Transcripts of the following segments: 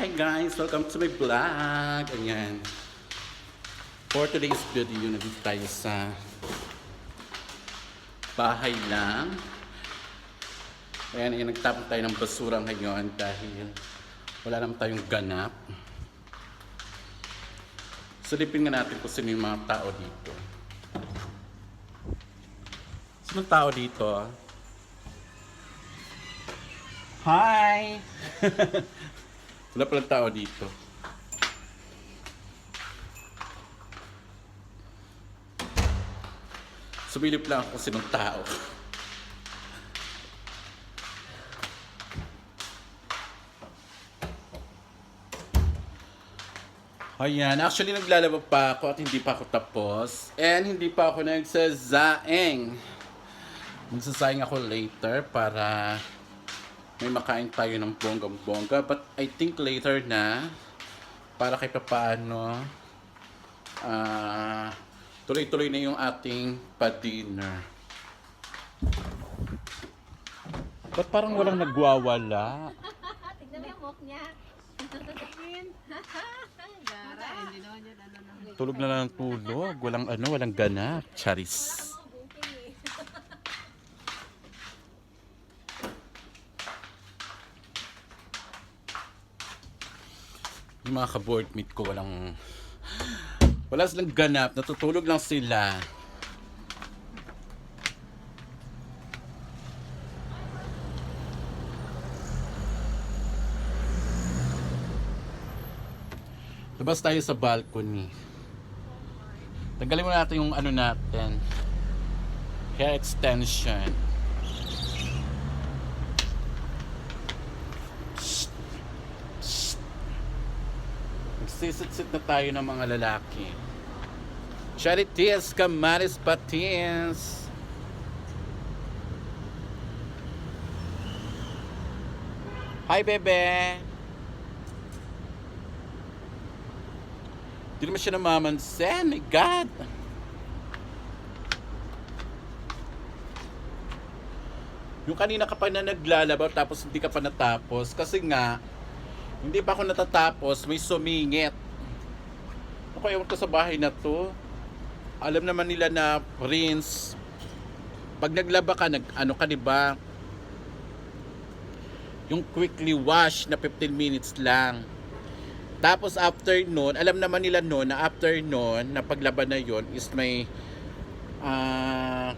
Hi guys! Welcome to my vlog! Ayan. For today's video, nandito tayo sa bahay lang. Ayan, ayan nagtapon tayo ng basura ngayon dahil wala naman tayong ganap. Silipin nga natin kung sino yung mga tao dito. Sino tao dito? Hi! Wala palang tao dito. Sumilip lang ako sinong tao. Ayan, actually naglalaba pa ako at hindi pa ako tapos. And hindi pa ako nagsasaing. Magsasaing ako later para may makain tayo ng bonggang-bongga. But I think later na, para kay papaano, ah, tuloy-tuloy na yung ating pa-dinner. Ba't parang walang nagwawala? Tignan mo yung mok niya. Tulog na lang ng tulog. Walang ano, walang ganap. Charis. Mga ka-boardmate ko, walang... Wala silang ganap. Natutulog lang sila. Labas tayo sa balcony. Tanggalin mo natin yung ano natin. Hair extension. Magsisit-sit na tayo ng mga lalaki. Charities, Kamaris, Patins. Hi, bebe. Hindi naman siya namamansin. My God! Yung kanina ka pa na naglalaba tapos hindi ka pa natapos. Kasi nga, hindi pa ako natatapos. May sumingit. Ako ewan ko sa bahay na to. Alam naman nila na rinse. Pag naglaba ka, nag, ano ka, di ba? Yung quickly wash na 15 minutes lang. Tapos after noon, alam naman nila noon na after noon, na paglaban na yon is may ah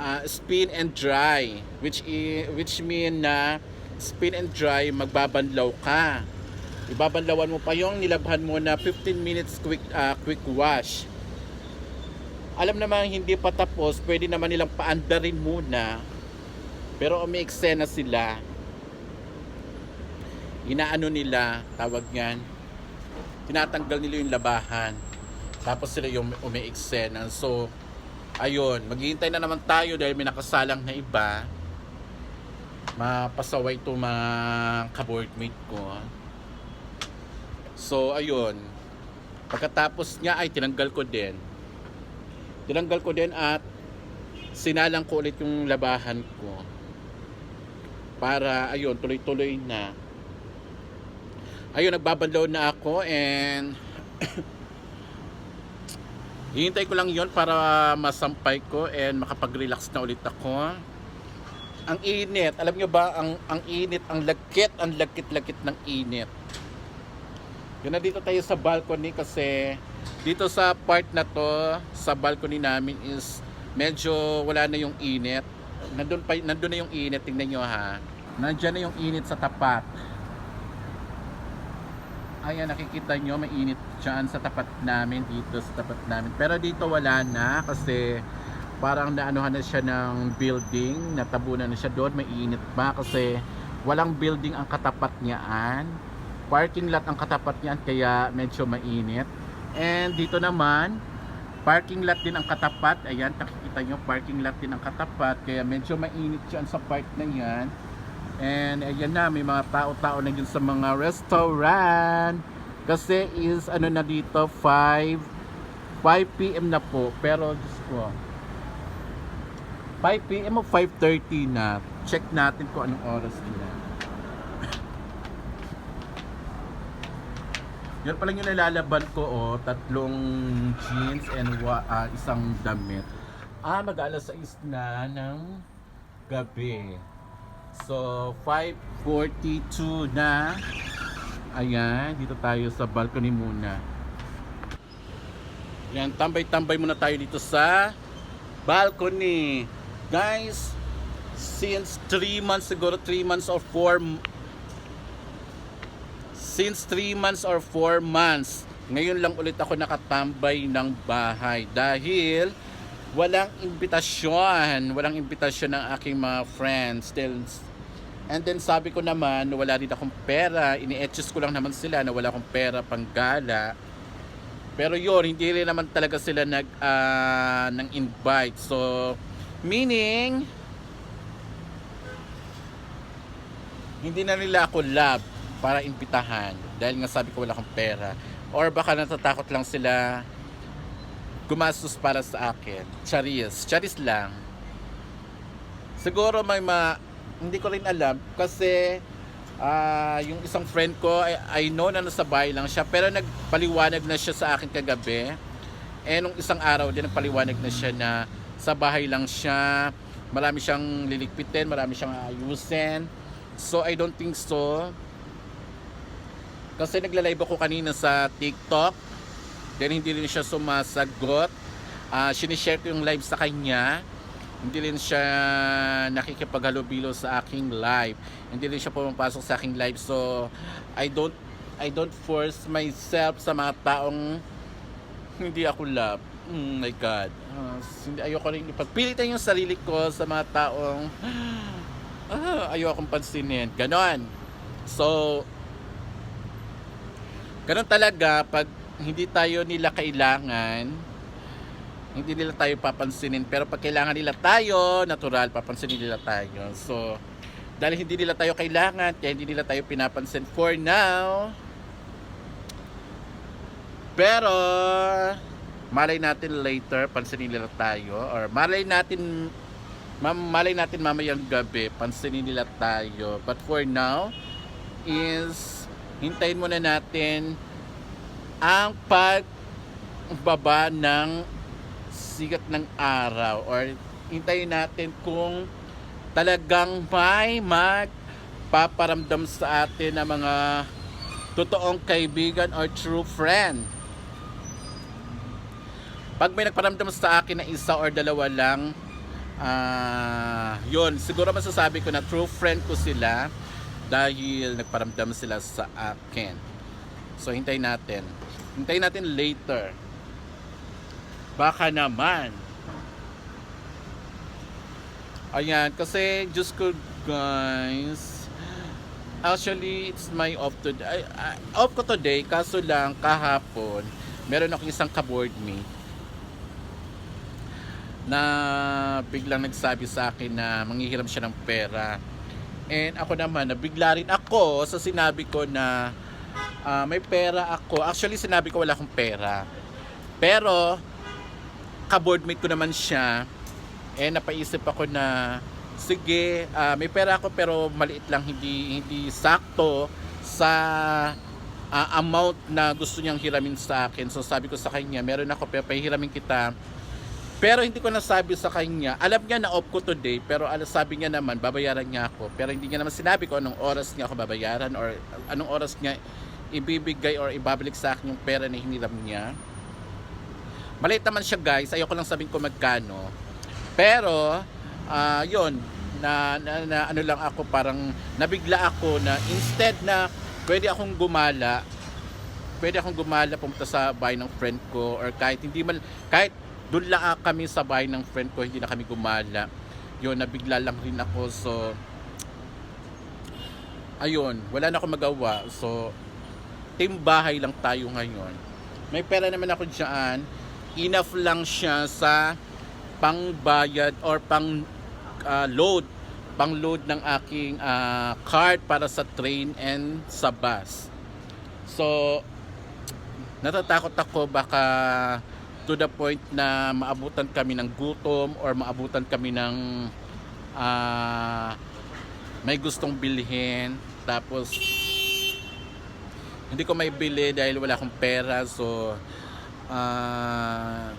ah, spin and dry which i, which mean na spin and dry magbabanlaw ka. Ibabanlawan mo pa yung nilabhan mo na 15 minutes quick ah, quick wash. Alam naman hindi pa tapos, pwede naman nilang paandarin muna. Pero umiiksena sila inaano nila, tawag niyan, tinatanggal nila yung labahan. Tapos sila yung umiiksenan. So, ayun, maghihintay na naman tayo dahil may nakasalang na iba. Mapasaway to mga kaboardmate ko. So, ayun. Pagkatapos niya ay tinanggal ko din. Tinanggal ko din at sinalang ko ulit yung labahan ko. Para, ayun, tuloy-tuloy na ayun nagbabanlaw na ako and hihintay ko lang yon para masampay ko and makapag-relax na ulit ako ang init. Alam nyo ba ang, ang init ang lagkit ang lagkit-lagkit ng init. Yun na dito tayo sa balcony kasi dito sa part na to sa balcony namin is medyo wala na yung init. Nandun, pa, nandun na yung init. Tingnan nyo ha? Nandyan na yung init sa tapat. Ayan, nakikita nyo, mainit dyan sa tapat namin, dito sa tapat namin. Pero dito wala na kasi parang naanuhan na siya ng building, natabunan na siya doon, mainit pa kasi walang building ang katapat niyaan. Parking lot ang katapat niyan kaya medyo mainit. And dito naman, parking lot din ang katapat. Ayan, nakikita nyo, parking lot din ang katapat kaya medyo mainit dyan sa part na yan. And ayan na, may mga tao-tao na yun sa mga restaurant. Kasi is ano na dito, 5 5 p.m. na po. Pero Diyos ko, 5 p.m. o 5.30 na, check natin kung anong oras nila. Yan pala yung nilalaban ko, oh, tatlong jeans and uh, isang damit. Ah, mag-alas 6 na ng gabi. So, 5.42 na. Ayan, dito tayo sa balcony muna. Yan, tambay-tambay muna tayo dito sa balcony. Guys, since 3 months siguro, 3 months or 4 since 3 months or 4 months, ngayon lang ulit ako nakatambay ng bahay dahil walang imbitasyon, walang imbitasyon ng aking mga friends. Still, and then sabi ko naman, wala din akong pera, ini-etches ko lang naman sila na wala akong pera pang gala. Pero yun, hindi rin naman talaga sila nag ah, ng invite. So, meaning hindi na nila ako love para imbitahan dahil nga sabi ko wala akong pera. Or baka natatakot lang sila gumastos para sa akin. Charis. Charis lang. Siguro may ma... Hindi ko rin alam kasi ah, yung isang friend ko, I, I know na nasa bahay lang siya pero nagpaliwanag na siya sa akin kagabi. Eh nung isang araw din nagpaliwanag na siya na sa bahay lang siya. Marami siyang liligpitin, marami siyang ayusin. So I don't think so. Kasi nagla-live ako kanina sa TikTok. Then hindi rin siya sumasagot. Ah, sinishare ko yung live sa kanya. Hindi rin siya nakikipaghalubilo sa aking live. Hindi rin siya pumapasok sa aking live. So I don't I don't force myself sa mga taong hindi ako love. Oh my God. Ah, hindi ayoko rin ipagpilitan yung sarili ko sa mga taong ah, ayoko pansinin. Ganon. So, ganon talaga pag hindi tayo nila kailangan, hindi nila tayo papansinin. Pero pag kailangan nila tayo, natural, papansinin nila tayo. So, dahil hindi nila tayo kailangan, kaya hindi nila tayo pinapansin for now. Pero, malay natin later, pansinin nila tayo. Or malay natin, malay natin mamayang gabi, pansinin nila tayo. But for now, is, hintayin muna natin ang pagbaba ng sigat ng araw or hintayin natin kung talagang may magpaparamdam sa atin ng mga totoong kaibigan or true friend. Pag may nagparamdam sa akin na isa or dalawa lang, ah yun, siguro masasabi ko na true friend ko sila dahil nagparamdam sila sa akin. So hintayin natin. Hintayin natin later. Baka naman. Ayan, kasi Diyos ko guys. Actually, it's my off today. Ay, ay, off ko today, kaso lang kahapon, meron akong isang ka-board mate na biglang nagsabi sa akin na manghihiram siya ng pera. And ako naman, nabigla rin ako sa sinabi ko na ah, may pera ako. Actually, sinabi ko wala akong pera. Pero, ka-boardmate ko naman siya. Eh, napaisip ako na, sige, ah, may pera ako pero maliit lang, hindi, hindi sakto sa ah, amount na gusto niyang hiramin sa akin. So, sabi ko sa kanya, meron ako, pero pahihiramin kita. Pero hindi ko nasabi sa kanya. Alam niya na off ko today, pero sabi niya naman babayaran niya ako. Pero hindi niya naman sinabi ko anong oras niya ako babayaran or anong oras niya ibibigay or ibabalik sa akin yung pera na hiniram niya. Maliit naman siya guys, ayoko lang sabihin ko magkano. Pero, ah yun, na, na, na ano lang ako, parang nabigla ako na instead na pwede akong gumala, pwede akong gumala pumunta sa bahay ng friend ko or kahit hindi man, kahit doon lang ah, kami sa bahay ng friend ko, hindi na kami gumala. Yun, nabigla lang rin ako. So, ayun, wala na akong magawa. So, team bahay lang tayo ngayon. May pera naman ako dyan. Enough lang siya sa pangbayad or pang ah, load pang load ng aking ah, card para sa train and sa bus. So, natatakot ako baka to the point na maabutan kami ng gutom or maabutan kami ng ah, may gustong bilhin tapos hindi ko may bili dahil wala akong pera. So, ah,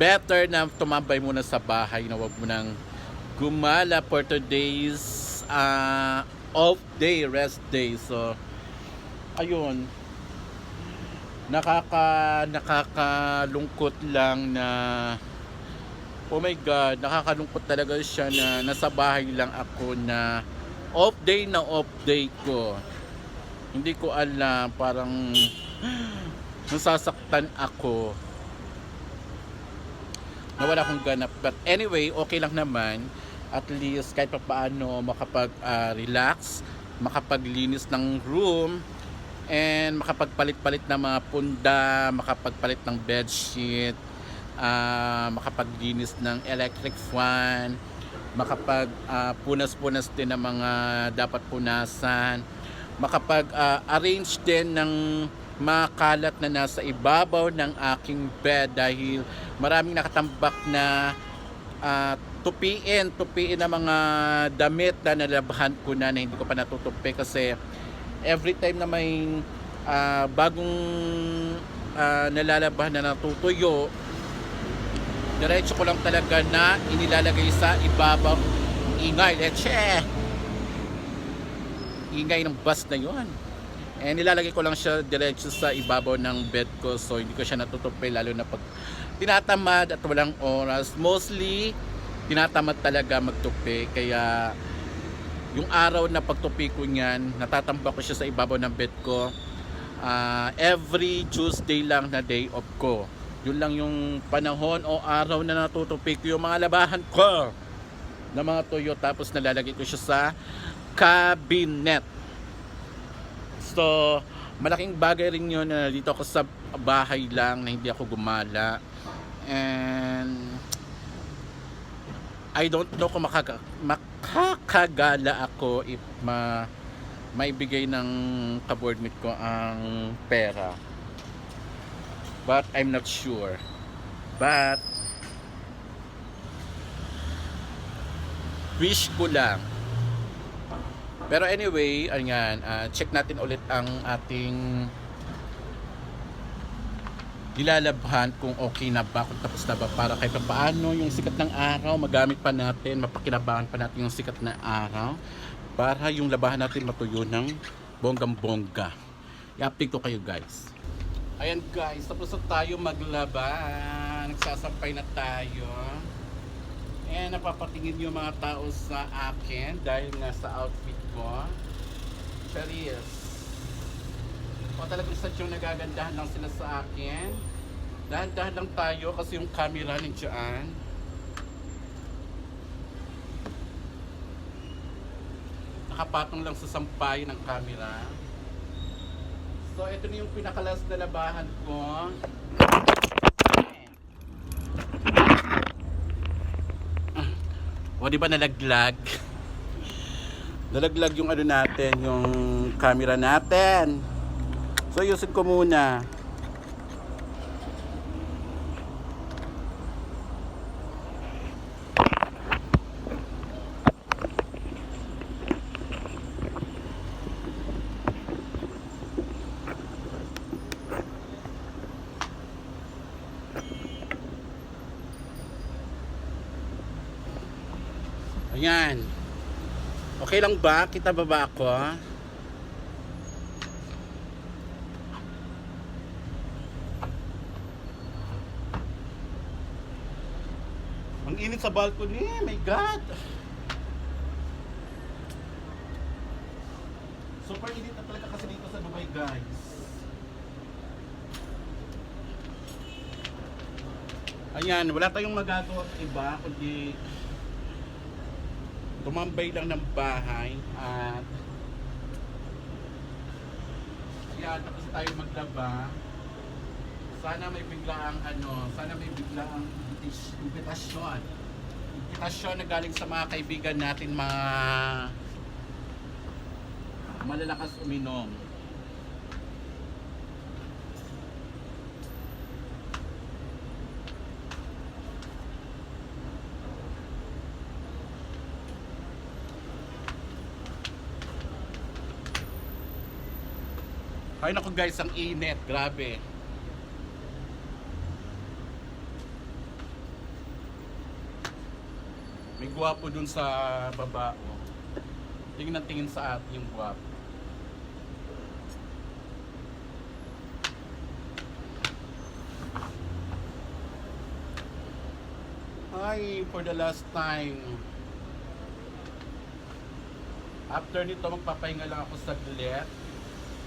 better na tumambay muna sa bahay na wag mo nang gumala for today's ah, off day, rest day. So, ayun. Nakaka nakakalungkot lang na Oh my God, nakakalungkot talaga siya na nasa bahay lang ako na off day na off day ko. Hindi ko alam, parang nasasaktan ako. Nawala akong ganap. But anyway, okay lang naman. At least kahit pa paano makapag-relax, makapaglinis ng room, and makapagpalit-palit ng mga punda, makapagpalit ng bedsheet, ah, makapaglinis ng electric fan, makapag ah, din ng mga dapat punasan, makapag ah, arrange din ng mga kalat na nasa ibabaw ng aking bed dahil maraming nakatambak na ah, tupiin, tupiin ng mga damit na nalabahan ko na na hindi ko pa natutupi kasi every time na may ah, bagong ah, nalalabahan na natutuyo diretso ko lang talaga na inilalagay sa ibabaw ingay. Leche ingay ng bus na yon and nilalagay ko lang siya diretso sa ibabaw ng bed ko so hindi ko siya natutupi lalo na pag tinatamad at walang oras. Mostly tinatamad talaga magtupi kaya yung araw na pagtupi ko niyan natatambak ko siya sa ibabaw ng bed ko. Ah, every Tuesday lang na day off ko. Yun lang yung panahon o araw na natutupi ko yung mga labahan ko na mga tuyo tapos nalalagay ko siya sa cabinet. So malaking bagay rin yun na dito ako sa bahay lang na hindi ako gumala. And I don't know kung makaka, makakagala ako if ma maibigay ng kaboardmate ko ang pera but I'm not sure. But wish ko lang. Pero anyway, ayan, ah, check natin ulit ang ating nilalabhan kung okay na ba, kung tapos na ba para pa paano yung sikat ng araw, magamit pa natin, mapakinabangan pa natin yung sikat na araw para yung labahan natin matuyo ng bonggang-bongga. I-update ko kayo guys. Ayan guys, tapos na tayo maglaba. Nagsasampay na tayo. And napapatingin yung mga tao sa akin dahil nga sa outfit ko. Charis. O talagang sa yung nagagandahan lang sila sa akin. Dahan-dahan lang tayo kasi yung camera nandiyan. Nakapatong lang sa sampay ng camera. So, ito na yung pinakalas na labahan ko. O, di ba nalaglag? Nalaglag yung ano natin, yung camera natin. So, ayusin ko muna. Ayan. Okay lang ba? Kita ba ba ako? Ang init sa balcony. My God. Super init na talaga kasi dito sa Dubai, guys. Ayan, wala tayong magagawa sa iba kundi tumambay lang ng bahay at yan, tapos tayo maglaba sana may biglaang ano, sana may biglaang invitas- invitasyon na galing sa mga kaibigan natin mga malalakas uminom Ay naku guys, ang init. Grabe. Gwapo dun sa baba. Oh. Tingin na tingin sa atin yung gwapo. Hi, for the last time. After nito, magpapahinga lang ako saglit.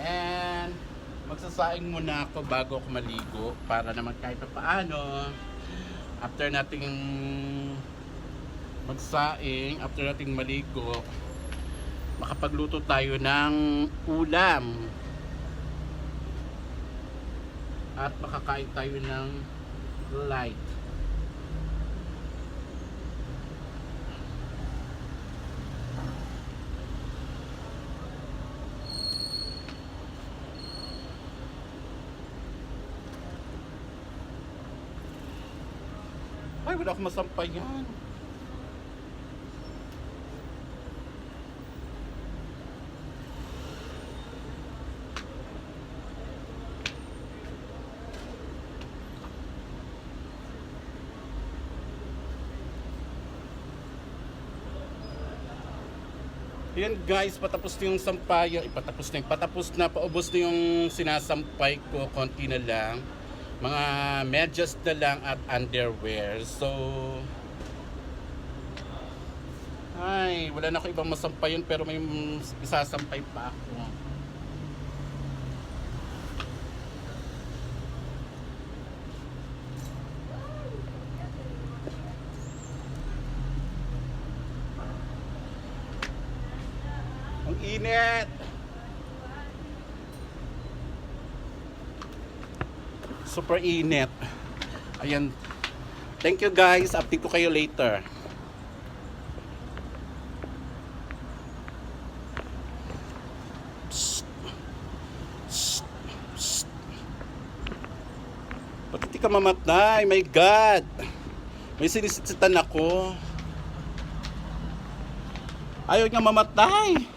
And magsasaing muna ako bago ako maligo para naman kahit pa paano after nating magsaing, after nating maligo makapagluto tayo ng ulam. At makakain tayo ng light. Ay, wala akong masampay yan. Guys, patapos na yung sampayan, ipatapos na patapos na, paubos na yung sinasampay ko, konti na lang. Mga medyas na lang at underwear. So, ay, wala na ako ibang masampayan pero may isasampay pa ako. Init! Super init. Ayan. Thank you guys. Update ko kayo later. Psst. Psst. Ka mamatay? My God! May sinisitan ako. Ayaw niya mamatay.